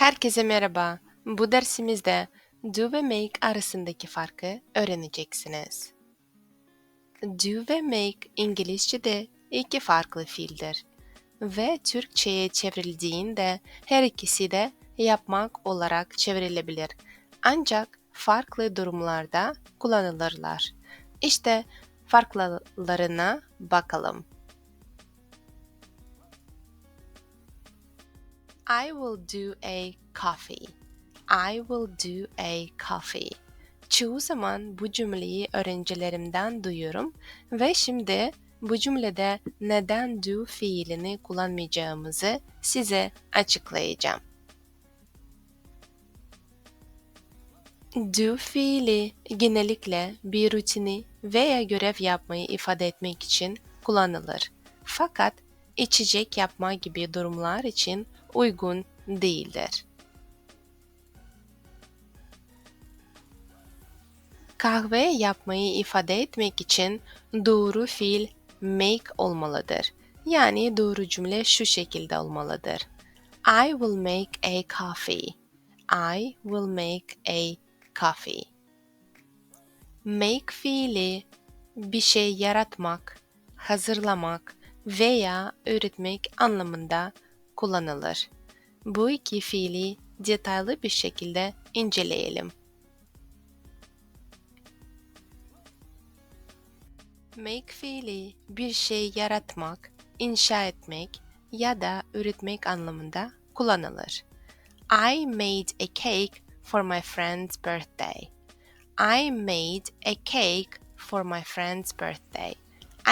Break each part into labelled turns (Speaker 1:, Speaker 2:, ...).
Speaker 1: Herkese merhaba. Bu dersimizde do ve make arasındaki farkı öğreneceksiniz. Do ve make İngilizce'de iki farklı fiildir ve Türkçe'ye çevrildiğinde her ikisi de yapmak olarak çevrilebilir. Ancak farklı durumlarda kullanılırlar. İşte farklarına bakalım. I will do a coffee. I will do a coffee. Çoğu zaman bu cümleyi öğrencilerimden duyuyorum ve şimdi bu cümlede neden do fiilini kullanmayacağımızı size açıklayacağım. Do fiili genellikle bir rutini veya görev yapmayı ifade etmek için kullanılır. Fakat içecek yapma gibi durumlar için uygun değildir. Kahve yapmayı ifade etmek için doğru fiil make olmalıdır. Yani doğru cümle şu şekilde olmalıdır. I will make a coffee. I will make a coffee. Make fiili bir şey yaratmak, hazırlamak veya öğretmek anlamında kullanılır. Bu iki fiili detaylı bir şekilde inceleyelim. Make fiili bir şey yaratmak, inşa etmek ya da üretmek anlamında kullanılır. I made a cake for my friend's birthday. I made a cake for my friend's birthday.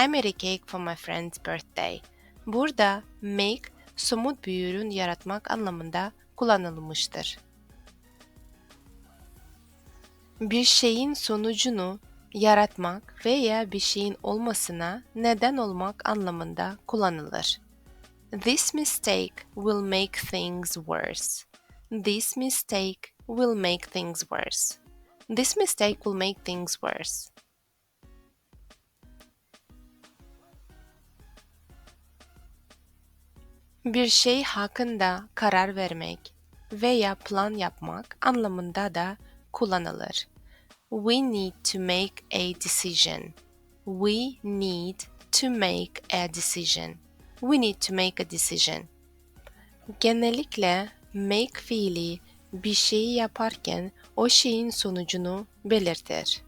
Speaker 1: I made a cake for my friend's birthday. Burada make somut bir ürün yaratmak anlamında kullanılmıştır. Bir şeyin sonucunu yaratmak veya bir şeyin olmasına neden olmak anlamında kullanılır. This mistake will make things worse. This mistake will make things worse. This mistake will make things worse. Bir şey hakkında karar vermek veya plan yapmak anlamında da kullanılır. We need to make a decision. We need to make a decision. We need to make a decision. Genellikle make fiili bir şeyi yaparken o şeyin sonucunu belirtir.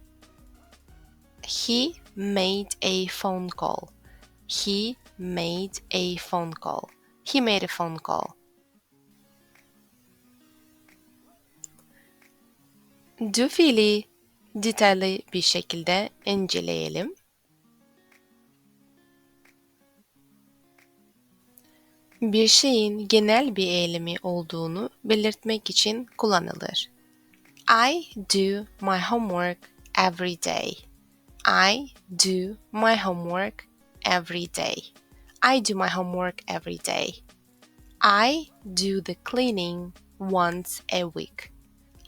Speaker 1: He made a phone call. He made a phone call. He made a phone call. Do fiili detaylı bir şekilde inceleyelim. Bir şeyin genel bir eylemi olduğunu belirtmek için kullanılır. I do my homework every day. I do my homework every day. I do my homework every day. I do the cleaning once a week.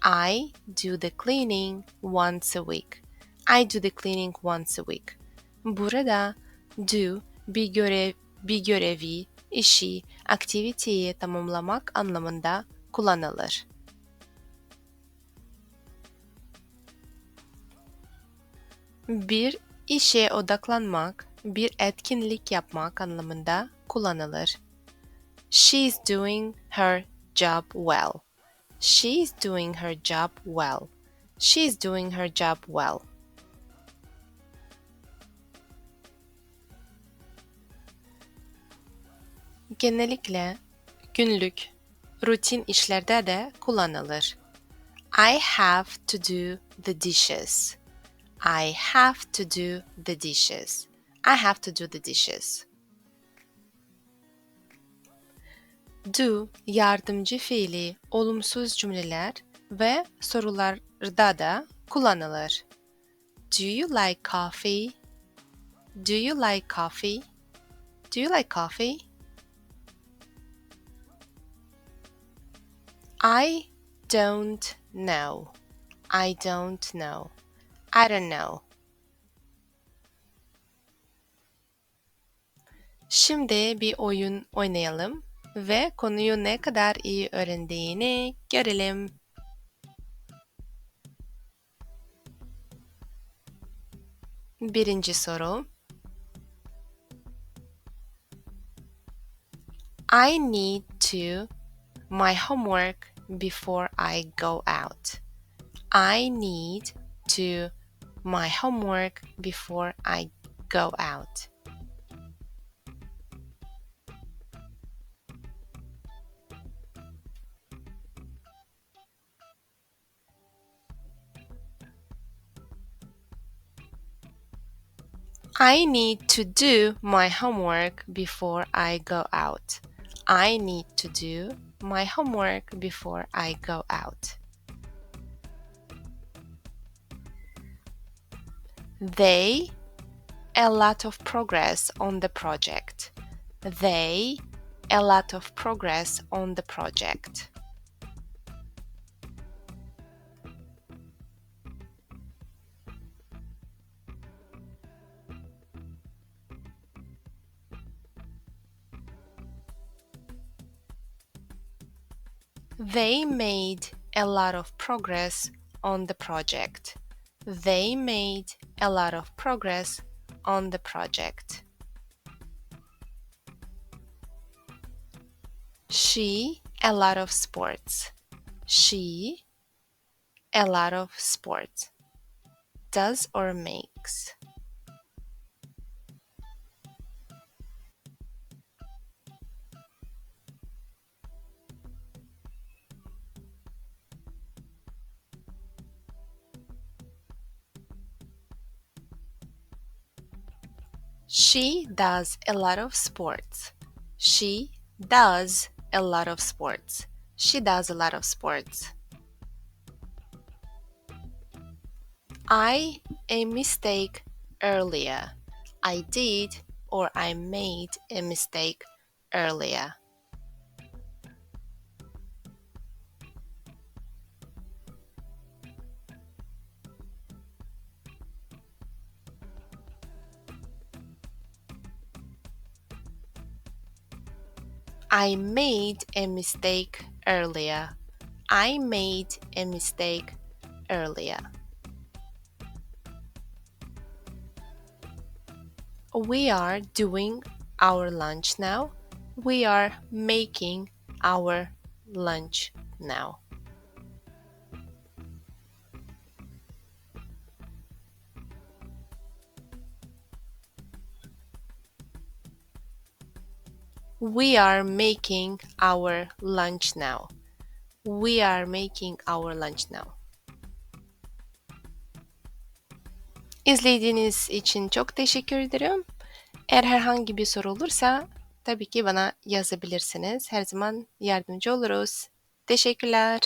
Speaker 1: I do the cleaning once a week. I do the cleaning once a week. Burada do bir görev, bir görevi, işi, aktiviteyi tamamlamak anlamında kullanılır. Bir işe odaklanmak, bir etkinlik yapmak anlamında kullanılır. She is doing her job well. She is doing her job well. She is doing her job well. Genellikle günlük, rutin işlerde de kullanılır. I have to do the dishes. I have to do the dishes. I have to do the dishes. Do yardımcı fiili olumsuz cümleler ve sorularda da kullanılır. Do you like coffee? Do you like coffee? Do you like coffee? I don't know. I don't know. I don't know. Şimdi bir oyun oynayalım. ve konuyu ne kadar iyi öğrendiğini görelim. Birinci soru. I need to my homework before I go out. I need to my homework before I go out. I need to do my homework before I go out. I need to do my homework before I go out. They a lot of progress on the project. They a lot of progress on the project. They made a lot of progress on the project. They made a lot of progress on the project. She a lot of sports. She a lot of sports. Does or makes. She does a lot of sports. She does a lot of sports. She does a lot of sports. I a mistake earlier. I did or I made a mistake earlier. I made a mistake earlier. I made a mistake earlier. We are doing our lunch now. We are making our lunch now. We are making our lunch now. We are making our lunch now. İzlediğiniz için çok teşekkür ederim. Eğer herhangi bir soru olursa tabii ki bana yazabilirsiniz. Her zaman yardımcı oluruz. Teşekkürler.